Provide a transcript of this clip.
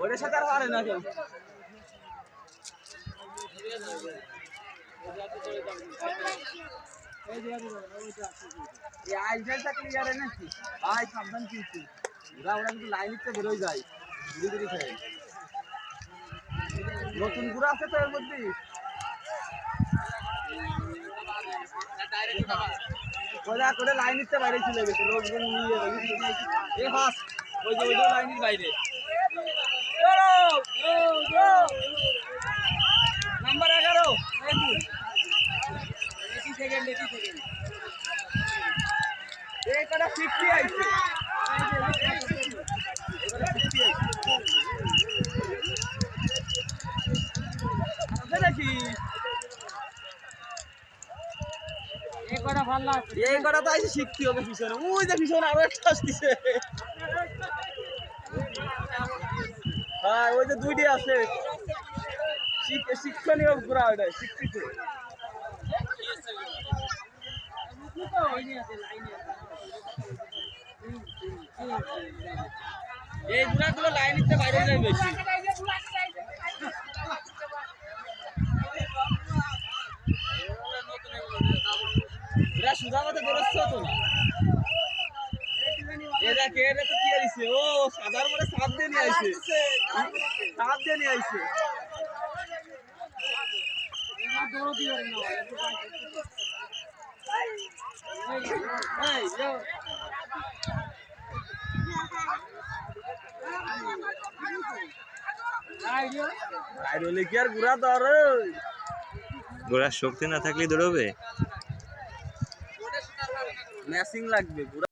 ওটার সাথে আর পারে না কেউ? সাবধান কিন্তু। লাইন বেরোয় যায়। নতুন গুড়া আছে তো এর মধ্যে? ওরা করে লাইন দিতে বাইরে চলে গেছে, লোকজন নিয়ে এ হাস, ওই যে বাইরে। নাম্বার এগারো কটা ফিফটি আইছে আছে নাকি এই কটা তো আইসে শিখতে হবে পিছনে ওই যে পিছনে আরও একটা আসতেছে। হ্যাঁ ওই যে দুইটি আছে। শিক্ষণীয় ঘোরা ওটা শিক্ষিত। এই ঘোড়াগুলো লাইন নিতে বাইরে যায় বেশি। এরা সুধা তো। না কে এরা তো কি আইছে? ও সাদার সাপ দিয়ে নিয়ে আইছে। সাপ দিয়ে নিয়ে আইছে। এই। বাইরে হলে কি আর ঘোরা শক্তি না থাকলে দৌড়বে? ম্যাচিং লাগবে